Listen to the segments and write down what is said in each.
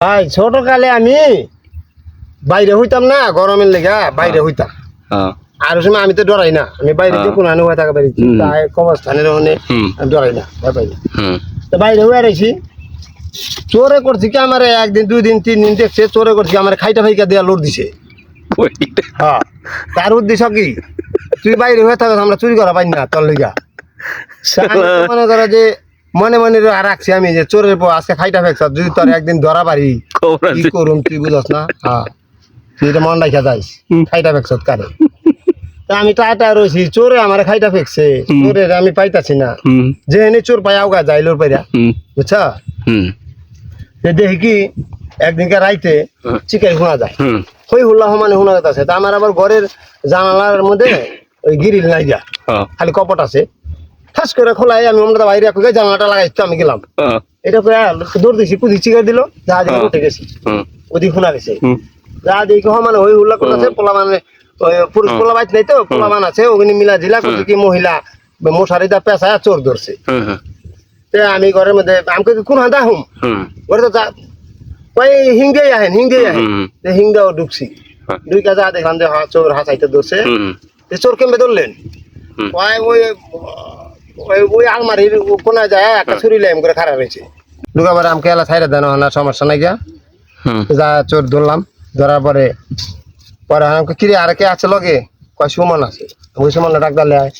ভাই ছোটকালে আমি বাইরে হইতাম না গরমের লেগা বাইরে হইতাম। হ্যাঁ। আর সময় আমি তো ডরাই না। আমি বাইরে হ্যাঁ। যে কোনো হয়ে থাকা পারি তাই কবরস্থানের ওখানে ডরাই না ভয় পাই না। তো বাইরে হয়ে রয়েছি চোরে করছি কি আমার একদিন দুই দিন তিন দিন দেখছে চোরে করছি আমার খাইটা ফাইকা দেওয়া লোড দিছে। হ্যাঁ। তার উদ্দেশ্য কি? তুই বাইরে হয়ে থাকো আমরা চুরি করা পাই না তোর লিগা। মনে করো যে মনে মনে রাখছি আমি যে চোরের পর আজকে খাইটা ফেকছ যদি তোর একদিন ধরা পারি কি আছে। করুম তুই বুঝস না? হ্যাঁ। তুই এটা মন রাখা যাইস। খাইটা ফেকছ কারে। তা আমি টাটা রয়েছি চোরে আমার খাইটা ফেকছে। চোরে আমি পাইতাছি না। যে এনে চোর পাই আউগা যাই লোর পাইরা। বুঝছা? দেখি কি একদিনকে রাইতে। চিকাই শোনা যায়। হই হুল্লা সমানে শোনা যাচ্ছে তা আমার আবার ঘরের জানালার মধ্যে ওই গিরিল নাই যা। খালি কপট আছে। ঠাস করে খোলাই আমি আমরা বাইরে কই জানালাটা লাগাইছি আমি গেলাম। হ্যাঁ। এটা কই দৌড় দিছি কুদি চিকার দিল যা দিকে হ্যাঁ। উঠে গেছি। ওদিকে শোনা গেছে। যা দেখি সমানে হই হুল্লা করতেছে পোলা মানে ওই পুরুষ। পোলা বাইত নাই তো পোলা মান আছে ওখানে মিলা দিলা করছে কি মহিলা মশারিটা পেঁচায় চোর ধরছে। তে আমি ঘরের মধ্যে আমি কোন হাঁদা হুম? ওরে তো যা- কই হিঙ্গে আহেন হিঙ্গে আহেন। হিঙ্গাও ঢুকছি হ্যাঁ। দুই কাজা দেখলাম যে চোর হাসাইতে ধরছে। চোর কেমবে ধরলেন। হুম। ওই ওই আলমারির কোনা যায় একটা ছুরি লাইম করে খারাপ হয়েছে ঢুকাবার আমাকে এলা ছাইরা দেন না সমস্যা নাই গিয়া যা চোর ধরলাম ধরার পরে পরে আমাকে কিরে আর কে আছে লগে? কয় সুমন আছে। ওই সুমন ডাক দালে আয়।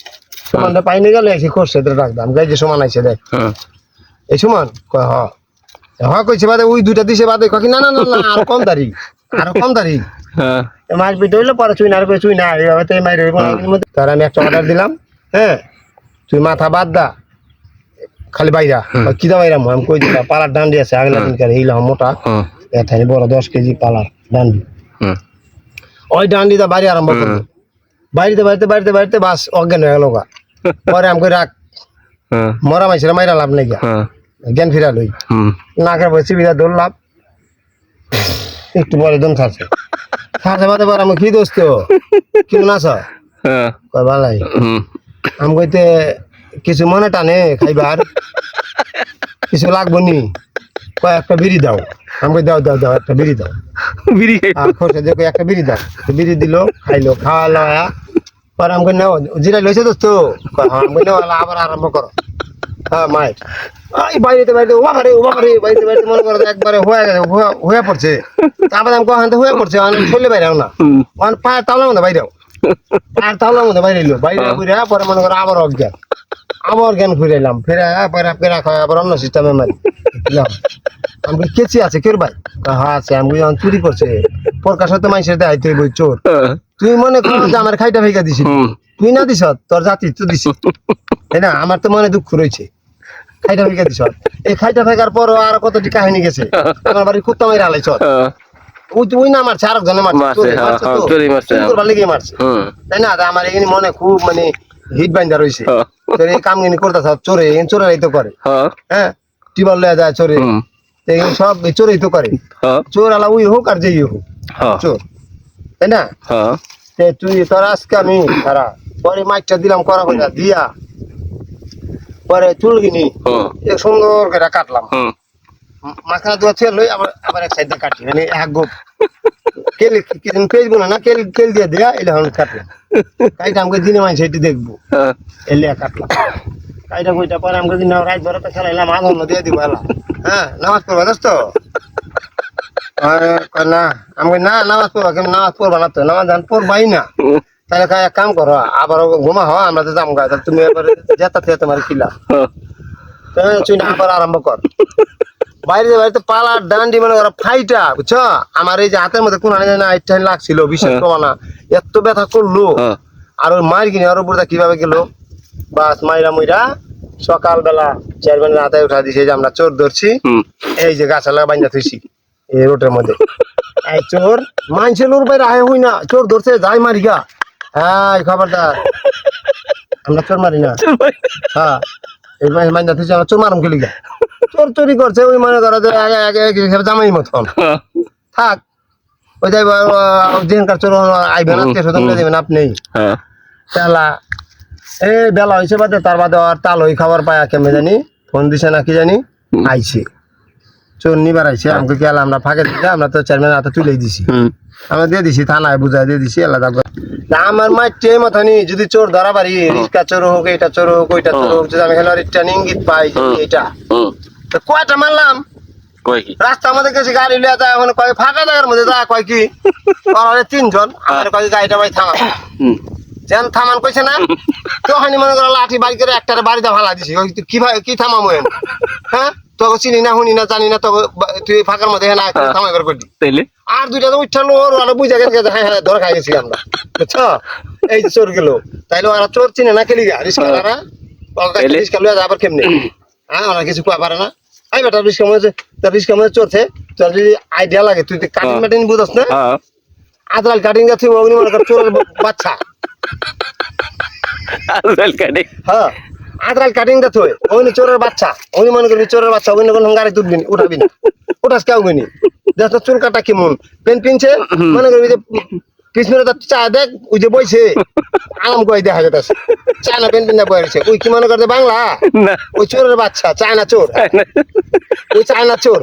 সুমনটা পাইনি গেলে এসে করছে তো ডাক দাম গাই যে সুমন আইছে দেখ। হ্যাঁ। এই সুমন? কয় হ। হ কইছে বাদে ওই দুইটা দিছে বাদে। কয় না না না না আর কম দাড়ি। আর কম দাড়ি। হ্যাঁ। মাছ পিট হইল পরে চুই না আর চুই না এইভাবে তো মাইরে তার আমি একটা অর্ডার দিলাম। হ্যাঁ। তুই মাথা বাদ দা। খালি বাইরা। হুম। কি দা বাইরা আমি কই দিলাম পালার ডান্ডি আছে আগলা দিনকার এইলাম মোটা। এখানে বড় দশ কেজি পালার ডান্ডি। ওই ডান্ডিটা বাড়ি আরম্ভ করল বাড়িতে বাড়িতে বাড়িতে বাড়িতে বাস অজ্ঞান হয়ে গেল গা। পরে আমি রাখ মরা মাইছে মাইরা লাভ নাই গা। জ্ঞান ফিরা লই। নাকের বসে বিরা ধরলাম। একটু পরে দম থাকছে থাকতে পারতে পারে আমি কি দোস্ত? কি নাচ হ্যাঁ। কয় ভালাই? আমি কইতে কিছু মনে টানে খাইবার। কিছু লাগবো নি। কয় একটা বিড়ি দাও। আমি কই দাও দাও দাও একটা বিড়ি দাও। বিড়ি। আর দিয়ে একটা বিড়ি দাও। বিড়ি দিল খাইলো খাওয়া লয়া পরে আমি কই নাও জিরাই লইছে দোস্ত। হ্যাঁ নাও আবার আরম্ভ করো। হ্যাঁ মাইট এই বাইরেতে বাইরে ওবা করে ওবা করে বাইরে বাইরে মনে করো একবারে হয়ে গেছে হয়ে- পড়ছে। তারপরে আমি হয়ে পড়ছে আমি চলে বাইরেও না। মানে পায়ের তালার মধ্যে বাইরেও। পায়ের তালার মধ্যে বাইরে এলো। বাইরে ঘুরে পরে মনে করো আবার অজ্ঞান। আবার জ্ঞান ফিরে এলাম। ফিরে পরে আপনি রাখা আবার অন্য সিস্টেমে মারি। আমি কেচি আছে? কের ভাই? হ্যাঁ আছে। আমি "এখন চুরি করছে। প্রকাশ হতে মাইসের দেয় তুই বই চোর। হ্যাঁ। তুই মনে কর যে আমার খাইটা ফেকা দিছিস তুই না দিস তোর জাতি তো দিস তাই না? আমার তো মনে দুঃখ রয়েছে। খাইটা ফেকা দিস এই খাইটা ফেকার পর আর কতটি কাহিনী গেছে? আমার বাড়ি কুত্তা মাইরা আলাইছ হ্যাঁ। ওই ওই না মারছে আরেকজনে মারছে মারছে, হ্যাঁ, মারছে হ্যাঁ, করবার মারছে তাই না? আমার এখানে মনে খুব মানে হিট বাইন্দা রয়েছে হ্যাঁ। তোর এই কাম গিনি করতে চোরে এই চোরেরাই তো করে। হ্যাঁ। হ্যাঁ? লয়ে যায় চোরে। সব চোরেই তো করে। হ্যাঁ। চোর আলা উই হোক আর যেই হোক। হ্যাঁ। চোর। তাই না? হ্যাঁ। তুই তোর আজকে আমি তারা পরে মাইকটা দিলাম করা দিয়া। পরে চুল কিনি হুম এক সুন্দর করে কাটলাম। হুম মাখনা দোয়া তেল লই আবার আবার এক সাইডে কাটি মানে এক গোপ। কেল না না কেল কেল দিয়ে দেয়া এটা হন কাটলাম। কাইটা আমাকে দিনে এটি দেখব। হ্যাঁ। এলে কাটলাম। কাইটা কইটা পরে আমাকে দিন রাত ভরে দিয়ে দিব এলা হ্যাঁ নামাজ পড়বা দোস্ত? না আমি না নামাজ পড়বা কেমন? নামাজ পড়বা না তো নামাজ ধান পড়বাই না। তাহলে কাজ এক কাম করো আবার ঘুমা হওয়া আমরা তো যাম গা তুমি এবার যেতে থেকে তোমার কিলা হ্যাঁ। আবার আরম্ভ কর। বাইরে বাড়িতে পালা ডান্ডি মানে ওরা ফাইটা বুঝছ? আমার এই যে হাতের মধ্যে কোন না আইটা লাগছিল বিশেষ হ্যাঁ। করবা না এত ব্যথা করল। হ্যাঁ। আর ওই মার কিনে ওর উপর দিয়ে কীভাবে গেল? বাস মাইরা মুইরা সকালবেলা চেয়ারম্যানের হাতে উঠা দিছে যে আমরা চোর ধরছি। এই যে গাছালা বাইন্দা থুইছি এই রোডের মধ্যে। এই চোর মানছে লোর বাইরে আয় হই না চোর ধরছে যাই মারি গা। হ্যাঁ খবরদার। আমরা চোর মারি না। হ্যাঁ। এই চোর মারুম খেলি গা চোর চুরি করছে ওই মনে করো যে জামাই মতন। হ্যাঁ থাক ওই যাই যেখানকার চোর আইবেন আজকে শুধু দেবেন আপনি। তেলা এ বেলা হয়েছে বাদে তার বাদে আর তাল ওই খাবার পায় কেমনে জানি ফোন দিছে না কি জানি আইছে। চোর নিবার আইছে আমাকে গেল আমরা ফাঁকে দিতে আমরা তো চেয়ারম্যান হাতে তুলে দিছি। আমরা দিয়ে দিছি থানায় বুঝাই দিয়ে দিছি করে তা আমার মাইটে মতনই যদি চোর ধরা পারি রিক্সা চোর হোক এটা চোর হোক ওইটা চোর হোক যদি আমি খেলোয়াড় একটা ইঙ্গিত পাই যে। এটা। তো কয়টা মারলাম? রাস্তা আমাদের কাছে গাড়ি লিয়ে যায় ওখানে কয় ফাঁকা জায়গার মধ্যে যায় কয় কি? তিনজন আমার কয় গাড়িটা ভাই থামা যেন থামান কইছে না? মনে করো লাঠি বাড়ি করে একটা বাড়িতে ভালা দিছি। ওই কি ভাই- কি থামাম হ্যাঁ? তোকে চিনি না শুনি না জানি না তোকে তুই ফাঁকার মধ্যে হ্যাঁ। না থামাই করে করলি তাইলে? আর দুইটা তো উঠালো ওর ওরা বুঝে গেছে হ্যাঁ হ্যাঁ ধরে খাই গেছি আমরা। বুঝছ? এই চোর গেল। তাইলে ওরা চোর চিনে না খেলি গা রিস্কালারা তাইলে? রিস্কা লুয়া আবার কেমনে? হ্যাঁ ওরা কিছু কোয়া পারে না। এই বেটা রিস্কা মধ্যে তার রিস্কা মধ্যে চড়ছে তোর যদি আইডিয়া লাগে তুই কাটিং হ্যাঁ। মাটিং বুঝস না? হ্যাঁ। আজরাল কাটিং যাচ্ছে অগ্নি মনে কর চোরের বাচ্চা। আজকাল কাটে হ্যাঁ। আজরাল কাটিং যাচ্ছে ওই চোরের বাচ্চা। ওই মনে করবি চোরের বাচ্চা ওই কোন গাড়ি তুলবি উঠাবি না। উঠাস কেউ গনি দেখ চুল কাটা কেমন। পেন পিনছে মনে করবি যে পিছনে তো চা দেখ ওই যে বইছে। আলাম কই দেখা যেতেছে চায়না পেন পিন বইছে ওই কি মনে করতে বাংলা? না। ওই চোরের বাচ্চা চায়না চোর। ওই চায়না চোর।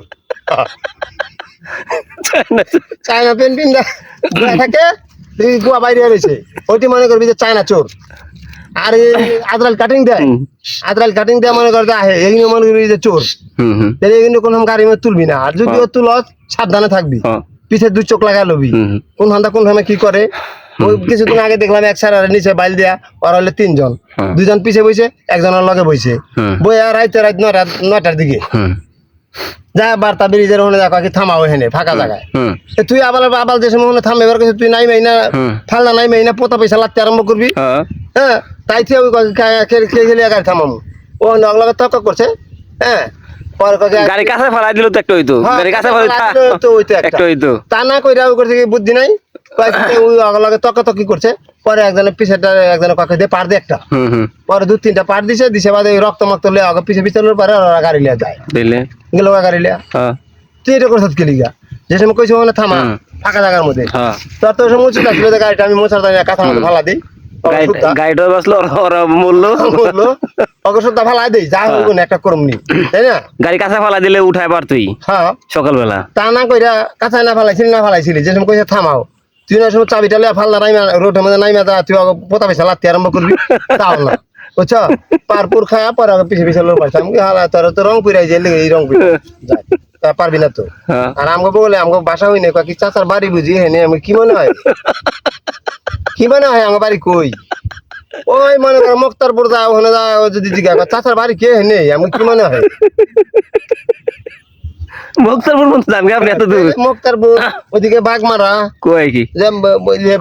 চায়না পেন পিন থাকে তুই গোয়া বাইরে রয়েছে ওইটি মনে করবি যে চায়না চোর। আর আদরাল কাটিং দেয়। আদরাল কাটিং দেয় মনে করতে আহে এগুলো মনে যে চোর। তাহলে এগুলো কোনো গাড়ি তুলবি না। আর যদিও হ্যাঁ। তুলস সাবধানে থাকবি। হ্যাঁ। পিছে দুই চোখ লাগা লবি। কোন হান্দা কোন হামে কি করে? ওই কিছুদিন আগে দেখলাম এক সার নিচে বাইল দিয়া ওরা হলে তিনজন। হ্যাঁ। দুজন পিছে বইছে একজনের লগে বইছে। বইয়া রাইতে রাত নয়টা নয়টার দিকে। যা বার্তা ব্রিজের ওখানে দেখো কি থামাও এখানে ফাঁকা জায়গায়। তুই আবার আবার যে সময় থামে এবার কাছে তুই নাই মাই না। ফালনা নাই মাই না পোতা পয়সা লাগতে আরম্ভ করবি। হ্যাঁ। হ্যাঁ তাই খেয়ে খেলে গাড়ি থামামু ও নগলাকে তর্ক করছে হ্যাঁ। গাড়ি কাছে ফেলাই দিল তো একটা হইতো। হ্যাঁ, গাড়ি কাছে ফেলাই তো হইতো একটা। হইতো। তা না কইরা ওই করছে কি বুদ্ধি নাই? কয়েকটা ওই অগলগে তর্কাতর্কি করছে। পরে একজনের পিছেটা একজনের কাকে দিয়ে পার দিয়ে একটা। হুম হুম। পরে দু তিনটা পার দিছে দিছে বাদে রক্ত মক্ত লিয়ে আগে পিছে পিছে পরে ওরা গাড়ি লিয়ে যায়। দিলে? গেল গাড়ি লিয়া তুই এটা করছিস কি লিগা? যে সময় কইছে ওখানে থামা ফাঁকা জায়গার মধ্যে। তোর তো সময় উচিত আসলে গাড়িটা আমি মোছার দাঁড়িয়ে কাঁথা মধ্যে ফালা দিই। গাড়িটা বাসলো ওরা- ওরা মূল্য বলল অগর সুদ্ধা যা হোক না একটা করমনি। তাই না? গাড়ি কাছে ফেলাই দিলে উঠাই পার হ্যাঁ। সকালবেলা। তা না কইরা কাঁচায় না ফালাইছিলি না ফালাইছিলি যে সময় কইছে থামাও। তুই না সময় চাবিটা লিয়া ফালনা নাইমা রোডের মধ্যে নাইমা যা তুই আগে পোতা পয়সা লাত্তি আরম্ভ করবি তাও না। বুঝছ? পারপুর খায়া পরে পিছে পিছে লোক পাইছে। আমি কি হালা তোর তো রং পুরাই যে এই রং পুরাই তা পারবি না তো। হ্যাঁ। আর আমাকে বলে আমাকে বাসা হই না কি চাচার বাড়ি বুঝি? হেনে আমি কি মনে হয়? কি মনে হয় আমার বাড়ি কই? ওই মনে কর মুক্তারপুর যা ওখানে যা যদি জিজ্ঞাসা চাচার বাড়ি কে? হেনে আমি কি মনে হয়? মুক্তারপুর মতো জানগে আপনি এত দূর? মুক্তারপুর ওদিকে বাগমারা কই কি? যে যে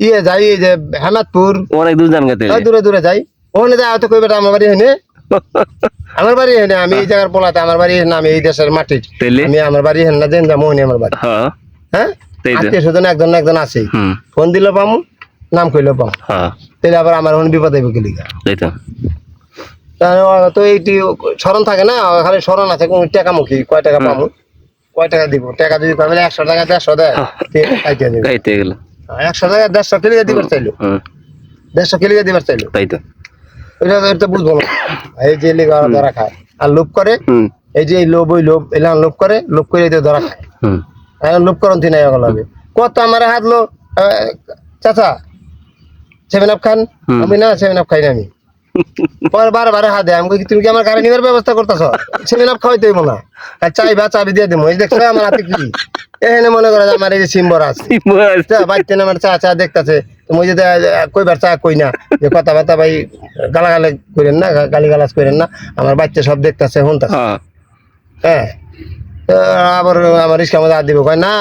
ইয়ে যাই এই যে হেমাদপুর অনেক দূর জানগে তো। ওই দূরে দূরে যাই। ওখানে যাই হয়তো কই বেটা আমার বাড়ি হেনে আমার বাড়ি হেনে আমি এই জায়গার পোলাতে আমার বাড়ি হেনে আমি এই দেশের তাইলে আমি আমার বাড়ি হেন না দেন যাব হেনে আমার বাড়ি। হ্যাঁ। হ্যাঁ? আত্মীয় স্বজন একজন একজন আছে। ফোন দিলে পামু নাম কইলে পাম হ্যাঁ। তাহলে আবার আমার বিপদ হইবে গেলি তো এইটি স্মরণ থাকে না খালি স্মরণ আছে কোন টাকা মুখি কয় টাকা পামু কয় টাকা দিব? টাকা যদি পাবে একশো টাকা দেড়শো দেয় কাইতে গেল। একশো টাকা দেড়শো কিলিয়ে দিবার চাইলো। দেড়শো কিলিয়ে দিবার চাইলো। তাই তো। এটা এটা বুঝব না। এই যে লিগা ধরা খায়। আর লোভ করে? এই যে লোভ ওই লোভ এলাম লোভ করে লোভ করে এদের ধরা খায়। এখন লোভ করন তিন হবে কত আমার হাত লো চাচা সেভেন আপ খান? আমি না সেভেন আপ খাই না আমি। পরে বারে বারে হাত দেয় আমি তুমি কি আমার গাড়ি নিবার ব্যবস্থা করতেছ? আর চাইবা চাবি দিয়ে দেবো এই দেখছ আমার হাতে কি? এখানে মনে করে আমার এই যে সিম্বর আছে বাড়িতে আমার চা চা দেখতেছে তুমি যদি কইবার চা কই না? যে কথাবার্তা ভাই গালাগালি করেন না গালি গালাজ করেন না। আমার বাচ্চা সব দেখতেছে শুনতেছে। হ্যাঁ। হ্যাঁ। আবার আমার রিস্কার মধ্যে হাত দিব। কয় না